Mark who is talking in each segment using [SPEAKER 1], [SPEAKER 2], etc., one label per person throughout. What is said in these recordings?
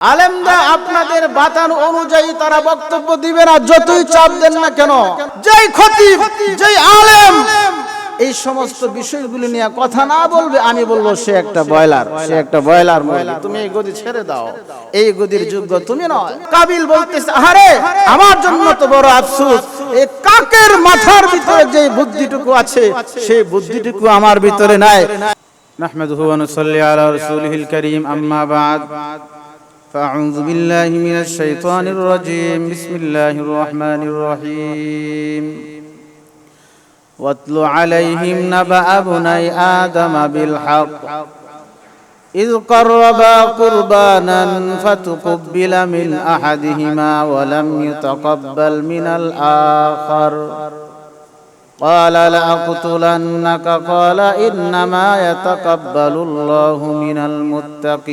[SPEAKER 1] আলেমদা আপনাদের বাতান অনুযায়ী তারা বক্তব্য দিবে না, যতই চাপ দেন না কেন। যেই ক্ষতি, যেই আলেম, এই সমস্ত বিষয়গুলি নিয়ে কথা না বলবে, আমি বলব সে একটা বয়লার সে একটা বয়লার তুমি এই গদি ছেড়ে দাও। এই গদির যোগ্য তুমি নয়। কাবিল বলতেছে আরে আমার জন্য তো বড় আফসোস। এই কাকের মাথার ভিতরে যে বুদ্ধিটুকু আছে, সেই বুদ্ধিটুকু আমার ভিতরে নাই।
[SPEAKER 2] নাহমাদুহু ওয়া নুসাল্লি আলা রাসূলিল কারীম, আম্মা বাদ। فأعوذ بالله من الشيطان الرجيم. بسم الله الرحمن الرحيم. واتل عليهم نبأ بني آدم بالحق. إذ قربا قربانا فتقبل من أحدهما ولم يتقبل من الآخر. قال لأقتلنك قال إنما يتقبل الله من المتقين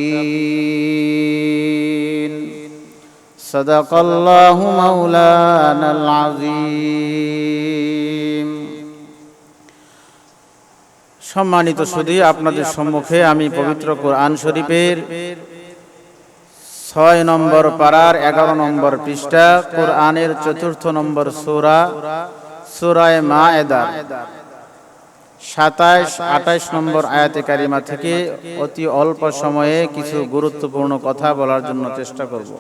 [SPEAKER 2] صدق الله مولانا العظيم সম্মানিত সুধী আপনাদের সম্মুখে আমি পবিত্র কোরআন শরীফের ছয় নম্বর পাড়ার এগারো নম্বর পৃষ্ঠা কোরআনের চতুর্থ নম্বর সূরা সুরায় মায়েদা সাতাইশ, আঠাইশ নম্বর আয়াতে কারিমা থেকে অতি অল্প সময়ে কিছু গুরুত্বপূর্ণ কথা বলার জন্য চেষ্টা করব।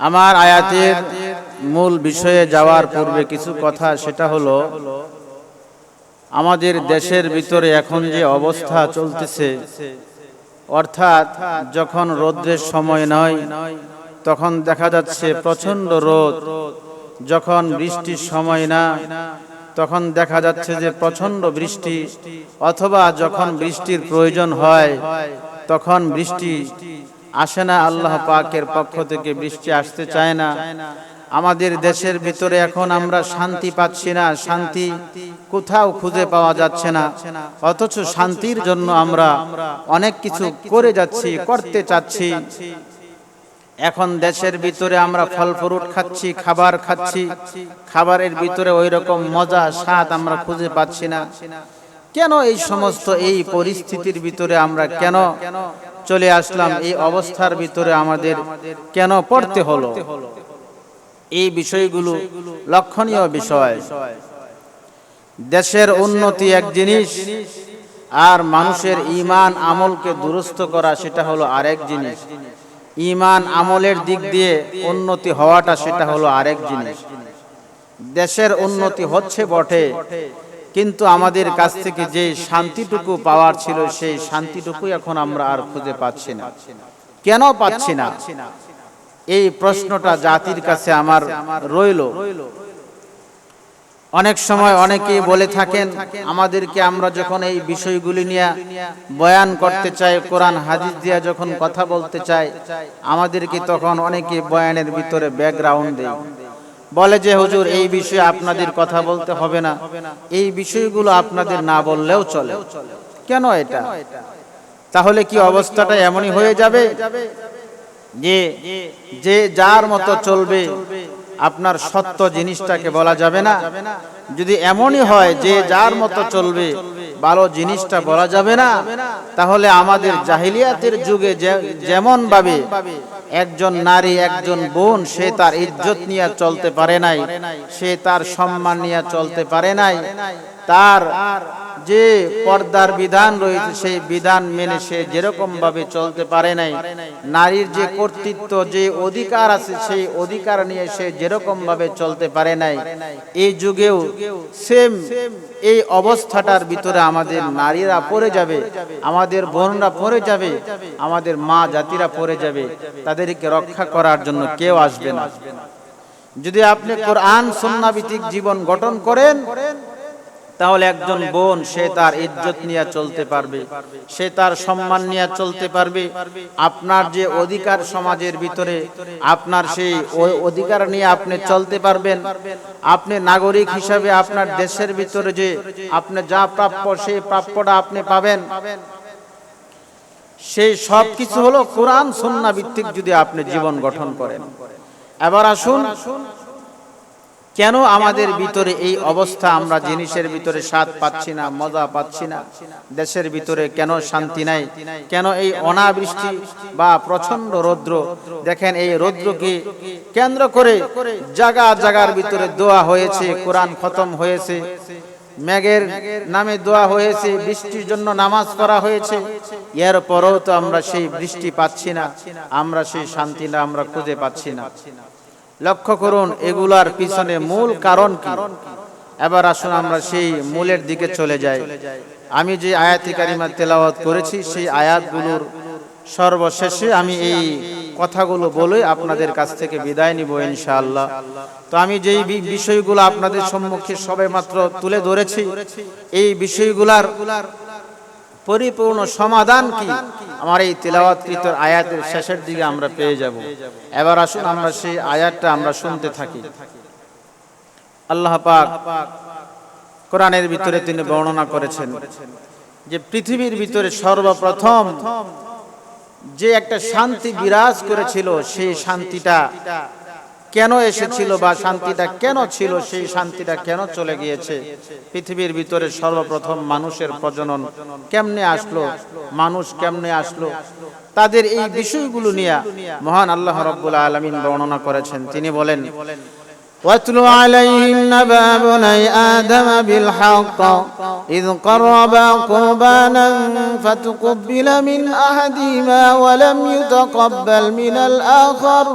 [SPEAKER 2] আমার আয়াতের মূল বিষয়ে যাওয়ার পূর্বে কিছু কথা, সেটা হলো, আমাদের দেশের ভিতরে এখন যে অবস্থা চলতেছে, অর্থাৎ যখন রৌদ্রের সময় নয়, তখন দেখা যাচ্ছে প্রচণ্ড রোদ যখন বৃষ্টির সময় না, তখন দেখা যাচ্ছে যে প্রচণ্ড বৃষ্টি, অথবা যখন বৃষ্টির প্রয়োজন হয়, তখন বৃষ্টি আসে না। আল্লাহ পাকের পক্ষ থেকে বৃষ্টি আসতে চায় না। আমাদের দেশের ভিতরে এখন আমরা শান্তি পাচ্ছি না, শান্তি কোথাও খুঁজে পাওয়া যাচ্ছে না। অথচ শান্তির জন্য আমরা অনেক কিছু করে যাচ্ছি, করতে চাচ্ছি। এখন দেশের ভিতরে আমরা ফল ফ্রুট খাচ্ছি, খাবার খাচ্ছি, খাবারের ভিতরে ওই রকম মজা, স্বাদ আমরা খুঁজে পাচ্ছি না। কেন এই সমস্ত এই পরিস্থিতির ভিতরে আমরা কেন চলে আসলাম? এই অবস্থার ভিতরে আমাদের কেন পড়তে হলো? এই বিষয়গুলো লক্ষণীয় বিষয়। দেশের উন্নতি এক জিনিস, আর মানুষের ইমান আমলকে দুরস্ত করা সেটা হলো আরেক জিনিস। ইমান আমলের দিক দিয়ে উন্নতি হওয়াটা সেটা হলো আরেক জিনিস। দেশের উন্নতি হচ্ছে বটে, কিন্তু আমাদের কাছ থেকে যে শান্তিটুকু পাওয়ার ছিল সেই শান্তিটুকু এখন আমরা আর খুঁজে পাচ্ছি না। কেন পাচ্ছি না? এই প্রশ্নটা জাতির কাছে আমার রইল। অনেক সময় অনেকেই বলে থাকেন আমাদেরকে আমরা যখন এই বিষয়গুলি নিয়ে বয়ান করতে চাই কোরআন হাদিস দিয়া যখন কথা বলতে চাই আমাদেরকে তখন অনেকে বয়ানের ভিতরে ব্যাকগ্রাউন্ড দেয়। বলে যে হুজুর এই বিষয়ে আপনাদের কথা বলতে হবে না। এই বিষয়গুলো আপনাদের না বললেও চলে। কেন এটা? তাহলে কি অবস্থাটা এমনই হয়ে যাবে? যে যে যার মতো চলবে আপনার সত্য জিনিসটাকে বলা যাবে না। যদি এমনই হয় যে যার মতো চলবে, ভালো জিনিসটা বলা যাবে না, তাহলে আমাদের জাহিলিয়াতের যুগে যেমন ভাবে একজন নারী, একজন বোন, সে তার ইজ্জত নিয়ে চলতে পারে নাই, সে তার সম্মান নিয়ে চলতে পারে নাই তার যে পর্দার বিধান রয়েছে, সেই বিধান মেনে সে যেরকম ভাবে চলতে পারে নাই, নারীর যে কর্তৃত্ব, যে অধিকার আছে, সেই অধিকার নিয়ে সে যেরকম ভাবে চলতে পারে নাই এই যুগেও সেম এই অবস্থাটার ভিতরে আমাদের নারীরা পড়ে যাবে, আমাদের বোনরা পড়ে যাবে, আমাদের মা জাতিরা পড়ে যাবে, তাদেরকে রক্ষা করার জন্য কেউ আসবে না। যদি আপনি কোরআন সন্নাবিতিক জীবন গঠন করেন তাহলে একজন বোন, সে তার ইজ্জত নিয়ে চলতে পারবে, সে তার সম্মান নিয়ে চলতে পারবে। আপনার যে অধিকার সমাজের ভিতরে, আপনার সেই অধিকার নিয়ে আপনি চলতে পারবেন। আপনি নাগরিক হিসাবে আপনার দেশের ভিতরে যে আপনি যা প্রাপ্য, সেই প্রাপ্যটা আপনি পাবেন। সেই সব কিছু হলো কোরআন, সন্না ভিত্তিক যদি আপনি জীবন গঠন করেন। এবার আসুন কেন আমাদের ভিতরে এই অবস্থা? আমরা জিনিসের ভিতরে স্বাদ পাচ্ছি না, মজা পাচ্ছি না। দেশের ভিতরে কেন শান্তি নাই? কেন এই অনাবৃষ্টি বা প্রচণ্ড রৌদ্র? দেখেন এই রৌদ্রকে কেন্দ্র করে জাগা জাগার ভিতরে দোয়া হয়েছে, কোরআন খতম হয়েছে, মেঘের নামে দোয়া হয়েছে, বৃষ্টির জন্য নামাজ পড়া হয়েছে। এর পরেও তো আমরা সেই বৃষ্টি পাচ্ছি না, আমরা সেই শান্তিটা আমরা খুঁজে পাচ্ছি না। লক্ষ্য করুন, এগুলার পিছনে মূল কারণ কি? এবার আসুন আমরা সেই মূলের দিকে চলে যাই। আমি যে আয়াতি কারিমা তেলাওয়াত করেছি, সেই আয়াতগুলোর সর্বশেষে আমি এই কথাগুলো বলে আপনাদের কাছ থেকে বিদায় নিব ইনশাআল্লাহ। তো আমি যেই বিষয়গুলো আপনাদের সম্মুখে সবে মাত্র তুলে ধরেছি, এই বিষয়গুলার পরিপূর্ণ সমাধান কি? আমার এই তিলাওয়াতকৃত আয়াতের শেষের দিকে আমরা পেয়ে যাব। এবার আসুন আমরা সেই আয়াতটা আমরা শুনতে থাকি। আল্লাহ পাক কোরআনের ভিতরে তিনি বর্ণনা করেছেন যে পৃথিবীর ভিতরে সর্বপ্রথম যে একটা শান্তি বিরাজ করেছিল, সেই শান্তিটা কেন এসেছিল বা শান্তিটা কেন ছিল সেই শান্তিটা কেন চলে গিয়েছে পৃথিবীর ভিতরে সর্বপ্রথম মানুষের প্রজনন কেমনে আসলো মানুষ কেমনে আসলো তাদের এই বিষয়গুলো নিয়ে মহান আল্লাহ রব্বুল আলমিন বর্ণনা করেছেন তিনি বলেন
[SPEAKER 1] واتل عليهم نبأ بني آدم بالحق إذ قربا قربانا فتقبل من أحدهما ولم يتقبل من الآخر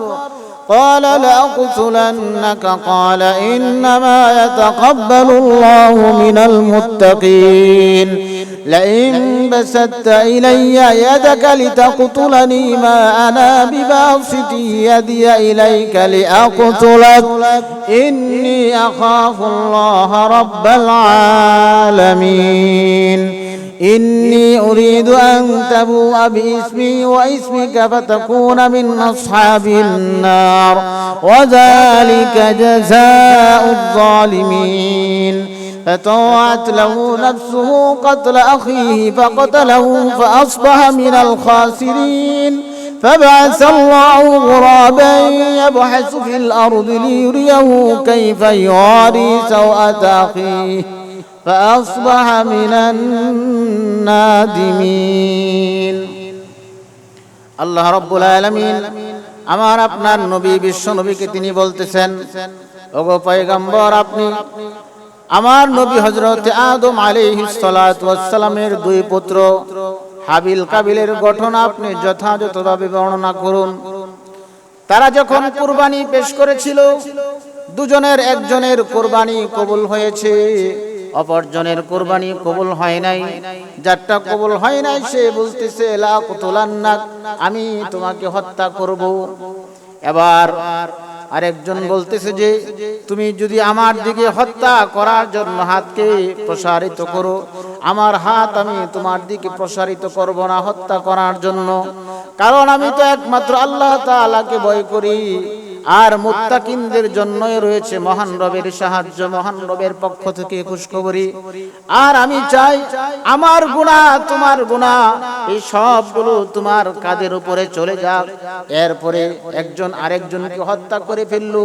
[SPEAKER 1] قال لأقتلنك. قال إنما يتقبل الله من المتقين. لئن بسدت إلي يدك لتقتلني ما أنا بباسط يدي إليك لأقتلك. إني أخاف الله رب العالمين. إني أريد أن تبوء باسمي واسمك فتكون من أصحاب النار. وذلك جزاء الظالمين. فطوعت له نفسه قتل أخيه فقتله فأصبح من الخاسرين. فبعث الله غرابا يبحث في الأرض ليريه كيف يواري سوءة أخيه. فأصبح من النادمين
[SPEAKER 2] আল্লাহ রব্বুল আলামিন আমার আপনার নবী বিশ্ব নবীকে তিনি বলতেছেন ওগো পয়গম্বর আপনি আমার নবী হজরত আদম আলাইহিস সালাতু ওয়াস সালামের দুই পুত্র হাবিল কাবিলের গঠন আপনি যথাযথভাবে বর্ণনা করুন তারা যখন কুরবানি পেশ করেছিল দুজনের একজনের কুরবানি কবুল হয়েছে অপরজনের কোরবানি কবুল হয় নাই। যারটা কবুল হয় নাই, সে বলতেছে, লা কুতুলান্নাক, আমি তোমাকে হত্যা করব। এবার আরেকজন বলতেছে যে, তুমি যদি আমার দিকে হত্যা করার জন্য হাতকে প্রসারিত করো, আমার হাত আমি তোমার দিকে প্রসারিত করব না হত্যা করার জন্য। কারণ আমি তো একমাত্র আল্লাহ তাআলাকে ভয় করি। আর মুত্তাকিনদের জন্যই রয়েছে মহান রবের সাহায্য, মহান রবের পক্ষ থেকে খুশখবরি। আর আমি চাই আমার গুণা তোমার গুণা এই সবগুলো তোমার কাদের উপরে চলে যাক। এরপরে একজন আরেকজনকে হত্যা করে ফেলল।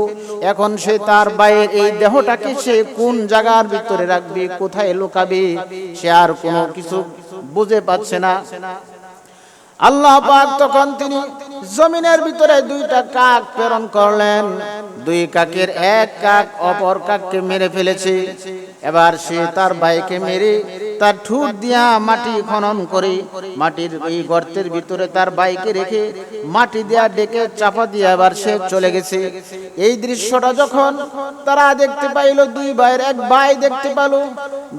[SPEAKER 2] এখন সে তার বাইয়ের এই দেহটাকে সে কোন জায়গার ভিতরে রাখবে, কোথায় লুকাবে, সে আর কোনো কিছু বুঝে পাচ্ছে না। আল্লাহ পাক তখন তিনি জমিনের ভিতরে দুইটা কাক প্রেরণ করলেন। দুই কাকের এক কাক অপর কাককে মেরে ফেলেছে। এবার সে তার ভাইকে মেরে তার ঠুট দিয়া মাটি খনন করে, মাটির এই গর্তের ভিতরে তার বাইকে রেখে মাটি দিয়া ডেকে চাপা দিয়ে আবার সে চলে গেছে। এই দৃশ্যটা যখন তারা দেখতে পাইলো, দুই ভাইয়ের এক ভাই দেখতে পেল।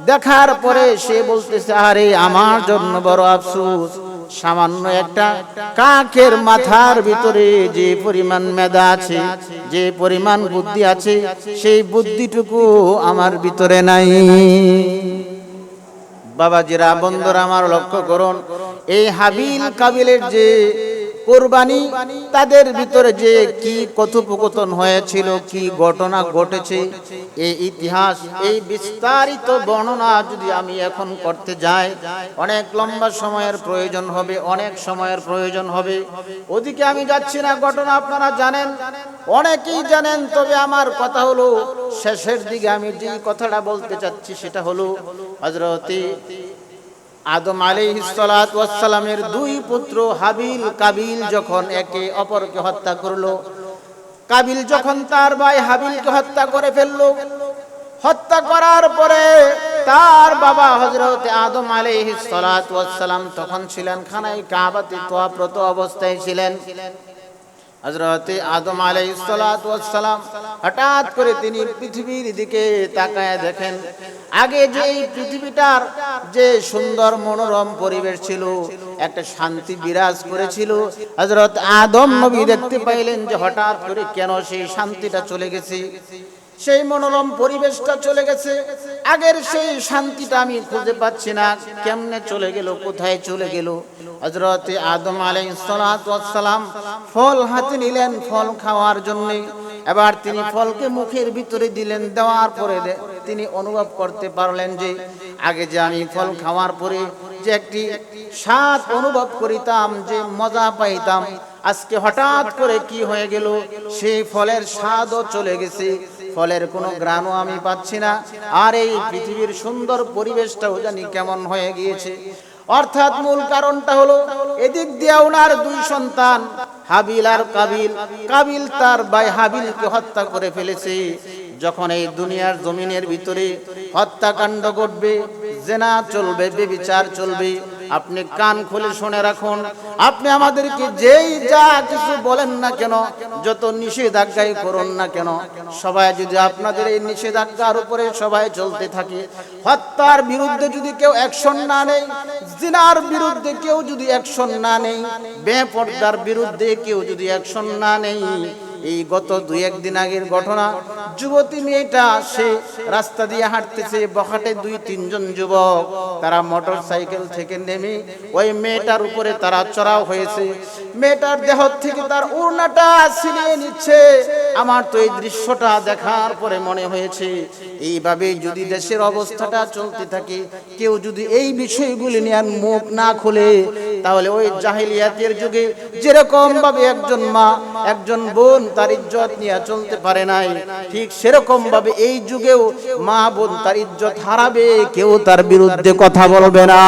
[SPEAKER 2] দেখার পরে সে বলতেছে, আরে, আমার জন্য বড় আফসোস। সামান্য একটা কাকের মাথার ভিতরে যে পরিমাণ মেধা আছে, যে পরিমাণ বুদ্ধি আছে, সেই বুদ্ধিটুকু আমার ভিতরে নাই। বাবাজিরা, বন্ধুরা, আমার লক্ষ্য করুন, এই হাবিল কাবিলের যে কোরবানি, তাদের ভিতরে যে কি কথোপকথন হয়েছিল, কি ঘটনা ঘটেছে এই ইতিহাস, এই বিস্তারিত বর্ণনা যদি আমি এখন করতে যাই, অনেক লম্বা সময়ের প্রয়োজন হবে, অনেক সময়ের প্রয়োজন হবে। ওদিকে আমি যাচ্ছি না, ঘটনা আপনারা জানেন, অনেকেই জানেন, তবে আমার কথা হলো, শেষের দিকে আমি যে কথাটা বলতে চাচ্ছি সেটা হলো হজরতি আদম আলাইহিসসালামের দুই পুত্র হাবিল, কাবিল যখন একে অপরকে হত্যা করল, কাবিল যখন তার ভাই হাবিলকে হত্যা করে ফেলল, হত্যা করার পরে তার বাবা হজরত আদম আলাইহিসসালাম তখন ছিলেন খানায় কাবাতে তোয়াপ্রত অবস্থায় ছিলেন। হজরতে আদম আলাইসালাম হঠাৎ করে তিনি পৃথিবীর দিকে তাকায় দেখেন। আগে যে এই পৃথিবীটার যে সুন্দর মনোরম পরিবেশ ছিল, একটা শান্তি বিরাজ করেছিল হজরত আদম নবী দেখতে পাইলেন যে হঠাৎ করে কেন সেই শান্তিটা চলে গেছে। সেই মনোরম পরিবেশটা চলে গেছে। আগের সেই শান্তিটা আমি খুঁজে পাচ্ছি না। কেমনে চলে গেল, কোথায় চলে গেল? হজরতে আদম আলাইসালাম ফল হাতে নিলেন ফল খাওয়ার জন্য। এবার তিনি ফলকে মুখের ভিতরে দিলেন, দেওয়ার পরে তিনি অনুভব করতে পারলেন যে, আগে যে আমি ফল খাওয়ার পরে যে একটি স্বাদ অনুভব করিতাম, যে মজা পাইতাম, আজকে হঠাৎ করে কি হয়ে গেল, সেই ফলের স্বাদও চলে গেছে। ফলের কোনো গ্রানও আমি পাচ্ছি না। আর এই পৃথিবীর সুন্দর পরিবেশটাও জানি কেমন হয়ে গিয়েছে। অর্থাৎ মূল কারণটা হলো, এদিক দিয়ে ওনার দুই সন্তান, হাবিল আর কাবিল। কাবিল তার ভাই হাবিলকে হত্যা করে ফেলেছে। যখন এই দুনিয়ার জমিনের ভিতরে হত্যাকাণ্ড ঘটবে, জেনা চলবে, বেবিচার চলবে আপনি কান খুলে শুনে রাখুন। আপনি আমাদেরকে যেই যা কিছু বলেন না কেন, যত নিষেধাজ্ঞাই করুন না কেন, সবাই যদি আপনাদের এই নিষেধাজ্ঞার উপরে সবাই চলতে থাকে, হত্যার বিরুদ্ধে যদি কেউ অ্যাকশন না নেই জিনার বিরুদ্ধে কেউ যদি অ্যাকশন না নেই বেপর্দার বিরুদ্ধে কেউ যদি অ্যাকশন না নেই এই গত দুই একদিন আগের ঘটনা যুবতী মেয়েটা, সে রাস্তা দিয়ে হাঁটতেছে, বখাটে দুই, তিনজন যুবক। তারা মোটর সাইকেল থেকে নেমে ওই মেয়েটার উপরে তারা চড়াও হয়েছে। মেয়েটার দেহ থেকে তার উড়নাটা ছিনিয়ে নিচ্ছে। আমার তো এই দৃশ্যটা দেখার পরে মনে হয়েছে এইভাবে যদি দেশের অবস্থাটা চলতে থাকে, কেউ যদি এই বিষয়গুলি নিয়ে মুখ না খুলে, তাহলে ওই জাহিলিয়াতের যুগে যেরকম ভাবে একজন মা, একজন বোন তার ইজ্জত নিয়ে চলতে পারে নাই। সেরকম ভাবে এই যুগেও মা বোন তার ইজ্জত হারাবে, কেউ তার বিরুদ্ধে কথা বলবে না।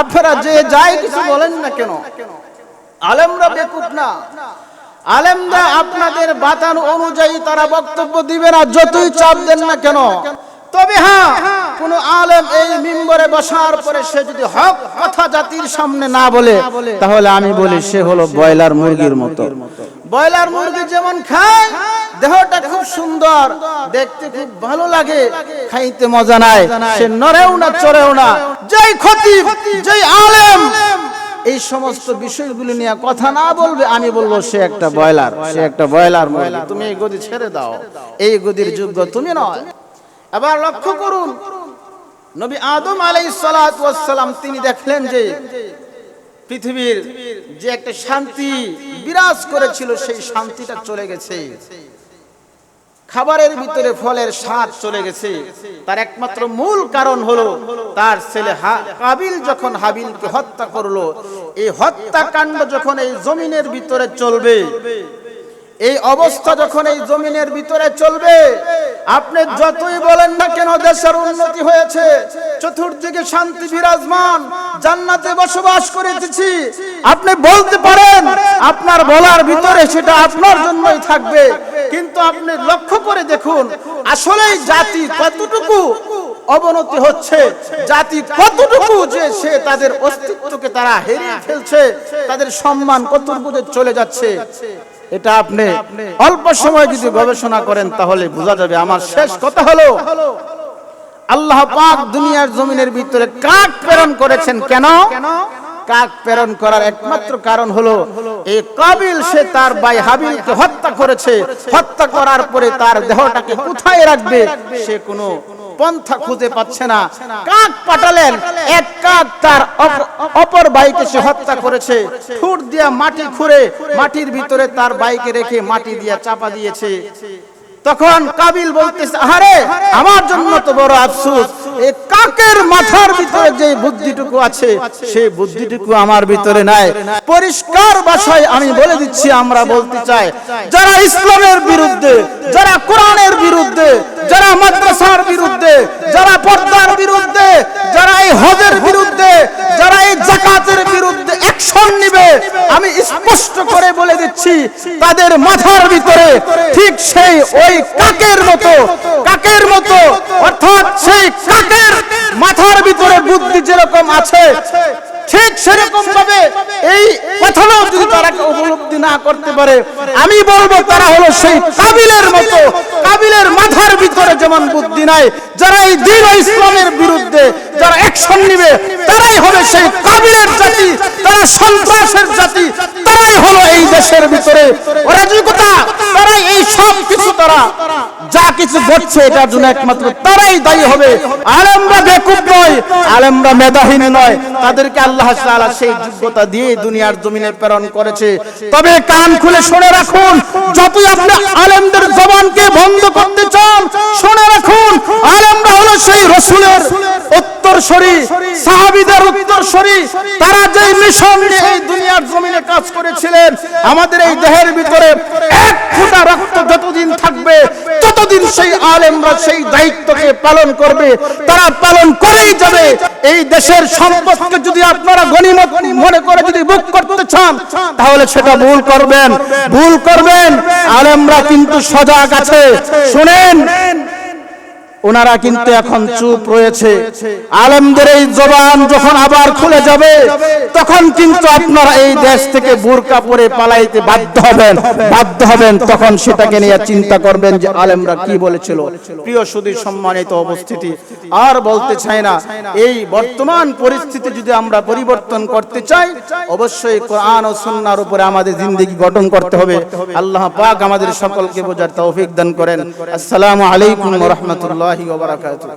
[SPEAKER 2] আপনারা যে যাই কিছু বলেন না কেন, আলেমরা বেকুব না। আলেমরা আপনাদের বাতান অনুযায়ী তারা বক্তব্য দিবে না, যতই চাপ দেন না কেন। তবে হ্যাঁ কোন আলেম এই মিম্বরে বসার পরে সে যদি হক কথা জাতির সামনে না বলে, তাহলে আমি বলি সে হলো ব্রয়লার মুরগির মতো। ব্রয়লার মুরগি যেমন খায়, দেহটা খুব সুন্দর, দেখতে খুব ভালো লাগে, খাইতে মজা নাই, সে নড়েও না, চড়েও না। যেই ক্ষতি যেই আলেম। এই সমস্ত বিষয়গুলি নিয়ে কথা না বলবে, আমি বলব সে একটা বয়লার সে একটা বয়লার মুরগি। তুমি এই গদি ছেড়ে দাও, এই গদির যোগ্য তুমি নয়। এবার লক্ষ্য করুন, নবী আদম আলাইহিস সালাম, তিনি দেখলেন যে পৃথিবীর যে একটা শান্তি বিরাজ করেছিল, সেই শান্তিটা চলে গেছে। খাবারের ভিতরে ফলের স্বাদ চলে গেছে। তার একমাত্র মূল কারণ হলো, তার ছেলে কাবিল যখন হাবিলকে হত্যা করল, এই হত্যাকাণ্ড যখন এই জমিনের ভিতরে চলবে এই অবস্থা যখন এই জমিনের ভিতরে চলবে, আপনি যতই বলেন না কেন দেশের উন্নতি হয়েছে, চতুর্দিকে শান্তি বিরাজমান, জান্নাতে বসবাস করেছি। আপনি বলতে পারেন, আপনার বলার ভিতরে সেটা আপনার জন্যই থাকবে, কিন্তু আপনি লক্ষ্য করে দেখুন, আসলেই জাতি কতটুকু অবনতি হচ্ছে, জাতি কতটুকু যে সে তাদের অস্তিত্বকে তারা হারিয়ে ফেলছে, তাদের সম্মান কতটুকু চলে যাচ্ছে। এটা আপনি অল্প সময় যদি গবেষণা করেন তাহলে বোঝা যাবে আমার শেষ কথা হলো আল্লাহ পাক দুনিয়ার জমিনের ভিতরে কাক প্রেরণ করেছেন কেন? কাক প্রেরণ করার একমাত্র কারণ হলো এই কাবিল সে তার ভাই হাবিলকে হত্যা করেছে। হত্যা করার পরে তার দেহটাকে কোথায় রাখবে? সে কোনো
[SPEAKER 1] পন্থা খুঁজে পাচ্ছে না। কাক পাঠালেন? এক কাক তার অপর বাইকে সে হত্যা করেছে। ঠুট দিয়া মাটি খুঁড়ে মাটির ভিতরে তার বাইকে রেখে মাটি দিয়া চাপা দিয়েছে। তখন কাবিল বলতেছে আরে আমার জন্য তো বড় আফসোস। এই কাকের মাথার ভিতরে যে বুদ্ধিটুকু আছে সেই বুদ্ধিটুকু আমার ভিতরে নাই। পরিষ্কার ভাষায় আমি বলে দিচ্ছি আমরা বলতে চাই যারা ইসলামের বিরুদ্ধে যারা কোরআনের বিরুদ্ধে যারা মাদ্রাসার বিরুদ্ধে, যারা পর্দার বিরুদ্ধে, যারা এই হজের বিরুদ্ধে, যারা এই জাকাতের বিরুদ্ধে অ্যাকশন নিবে, আমি স্পষ্ট করে বলে দিচ্ছি, তাদের মাথার ভিতরে ঠিক সেই ওই কাকের মতো কাকের মতো, অর্থাৎ সেই কাকের মাথার ভিতরে বুদ্ধি যেরকম আছে, ঠিক সেরকম ভাবে এই কথাটাও যদি তারা উপলব্ধি না করতে পারে, আমি বলব তারা হলো সেই মাথার ভিতরে যেমন বুদ্ধি নাই, যারা এই দিন ইসলামের বিরুদ্ধে যারা অ্যাকশন নিবে, তারাই হবে সেই কাবিলের জাতি, তারা সন্ত্রাসের জাতি তারাই হলো এই দেশের ভিতরে অরাজকতা। তারাই এই সব কিছু তারা। যা কিছু ঘটছে এটার জন্য একমাত্র তারাই দায়ী হবে। আলেমরা বেকুব নয়, আলেমরা মেধাহীন নয়। তাদেরকে আল্লাহ তাআলা সেই যোগ্যতা দিয়ে দুনিয়ার জমিনে প্রেরণ করেছে। তবে কান খুলে শুনে রাখুন, যতই আপনি আলেমদের জবানকে বন্ধ করতে চান, শুনে রাখুন, আলেমরা হলো সেই রসুলের উত্তরসূরি সাহাবীদের উত্তরসূরি তারা যে মিশন নিয়ে এই দুনিয়ার জমিনে কাজ করেছিলেন আমাদের এই দেহের ভিতরে এক ফোঁটা রক্ত যতদিন থাকবে ততদিন সেই আলেমরা সেই দায়িত্বকে পালন করবে তারা পালন করেই যাবে। এই দেশের সম্পদকে যদি আপনারা গণিমত মনে করে যদি বুক করতে চান তাহলে সেটা ভুল করবেন। ভুল করবেন। আলেমরা কিন্তু সজাগ আছে। শুনেন। ওনারা কিন্তু এখন চুপ রয়েছে। আলেমদের এই জবান যখন আবার খুলে যাবে, তখন কিন্তু আপনারা এই দেশ থেকে বোরকা পরে পালাইতে বাধ্য হবেন বাধ্য হবেন। তখন সেটাকে নিয়ে চিন্তা করবেন যে আলেমরা কি বলেছিল। প্রিয় সুদী সম্মানিত উপস্থিতি, আর বলতে চাই না, এই বর্তমান পরিস্থিতি যদি আমরা পরিবর্তন করতে চাই, অবশ্যই কোরআন ও সুন্নাহর উপরে আমাদের জিন্দগি গঠন করতে হবে। আল্লাহ পাক আমাদের সকলকে বোঝার তৌফিক দান করেন। আসসালামু আলাইকুম রাহমাতুল্লাহি। ওয়া বারাকাতুহু